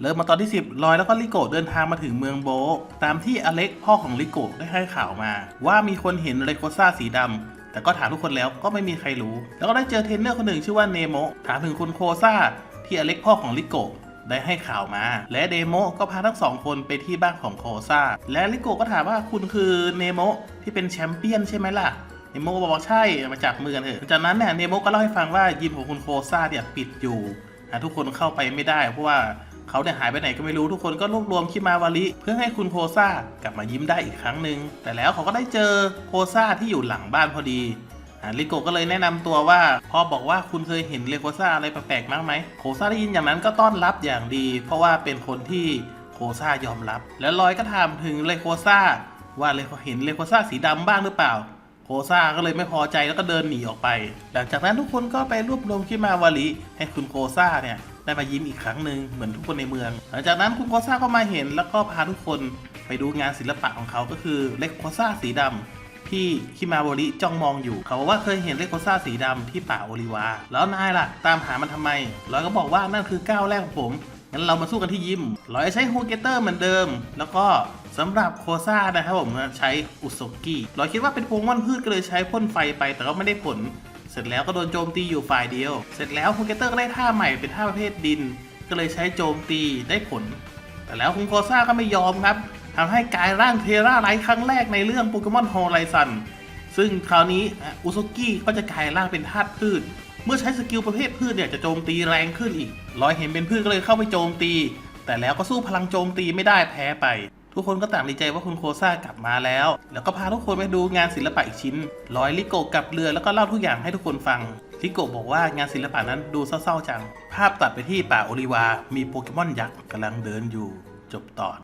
เริ่มมาตอนที่ 10 ลอยแล้วก็ลิโกเดินทางมาถึงเมืองโบ ตามที่อเล็กพ่อของลิโกได้ให้ข่าวมา ว่ามีคนเห็นเรโคซ่าสีดำแต่ก็ถามทุกคนแล้วก็ไม่มีใครรู้ แล้วก็ได้เจอเทรนเนอร์คนหนึ่งชื่อว่าเนโมถามถึงคุณโคซ่าที่อเล็กพ่อของลิโกได้ให้ข่าวมา และเดโมก็พาทั้งสองคนไปที่บ้านของโคซ่า และลิโกก็ถามว่าคุณคือเนโมที่เป็นแชมเปี้ยนใช่ไหมล่ะ เนโมก็บอกว่าใช่มาจับมือกันเถอะจากนั้นเนี่ยเนโมก็เล่าให้ฟังว่ายิมของคุณโคซ่าเนี่ยปิดอยู่ทุกคนเข้าไปไม่ได้เพราะว่า เขาเนี่ยหายไปไหนก็ไม่รู้ทุกคนก็รวบรวมคิมาวาริเพื่อให้คุณโคซ่ากลับมายิ้มได้อีกครั้งหนึ่งแต่แล้วเขาก็ได้เจอโคซ่าที่อยู่หลังบ้านพอดีอาลิโกะก็เลยแนะนำตัวว่าพอบอกว่าคุณเคยเห็นเลโคซ่าอะไรแปลกๆมากไหมโคซ่าได้ยินอย่างนั้นก็ต้อนรับอย่างดี เพราะว่าเป็นคนที่โคซ่ายอมรับ แล้วลอยก็ถามถึงเลโคซ่าว่าเลโคเห็นเลโคซ่าสีดำบ้างหรือเปล่าโคซ่าก็เลยไม่พอใจแล้วก็เดินหนีออกไป หลังจากนั้นทุกคนก็ไปรวบรวมคิมาวาริให้คุณโคซ่าเนี่ย ได้มายิ้มอีกครั้งหนึ่งเหมือนทุกคนในเมือง หลังจากนั้นคุณโคซ่าก็มาเห็น แล้วก็พาทุกคนไปดูงานศิลปะของเขาก็คือเลโคซ่าสีดำที่คิมาวาริจ้องมองอยู่ เขาบอกว่าเคยเห็นเลโคซ่าสีดำที่ป่าโอลิวา แล้วนายล่ะ ตามหามันทำไมลอยก็บอกว่านั่นคือก้าวแรกของผม งั้นเรามาสู้กันที่ยิมลอยใช้ฮูเกเตอร์เหมือนเดิม แล้วก็สำหรับโคซ่านะครับผมใช้อุซกิลอยคิดว่าเป็นพวงม่อนพืชก็เลยใช้พ่นไฟไป แต่ก็ไม่ได้ผล ร็จแล้วก็โดนโจมตีอยู่ฝ่ายเดียว เสร็จแล้วฮูเกเตอร์ก็ได้ท่าใหม่เป็นท่าประเภทดิน ก็เลยใช้โจมตีได้ผล แต่แล้วคุณโคซ่าก็ไม่ยอมครับทำให้กลายร่างเทราไลท์ครั้งแรกในเรื่องโปเกมอนโฮไลซันซึ่งคราวนี้อะอุซกิก็จะกลายร่างเป็นธาตุพืช เมื่อใช้สกิลประเภทพืชเนี่ยจะโจมตีแรงขึ้นอีก ร้อยเห็นเป็นพืชก็เลยเข้าไปโจมตี แต่แล้วก็สู้พลังโจมตีไม่ได้แพ้ไป ทุกคนก็ต่างดีใจว่าคุณโคซ่ากลับมาแล้ว แล้วก็พาทุกคนไปดูงานศิลปะอีกชิ้นลอยลิโกกับเรือแล้วก็เล่าทุกอย่างให้ทุกคนฟังลิโกบอกว่างานศิลปะนั้นดูเศร้าๆจัง ภาพตัดไปที่ป่าโอลิวา มีโปเกมอนยักษ์กำลังเดินอยู่จบตอน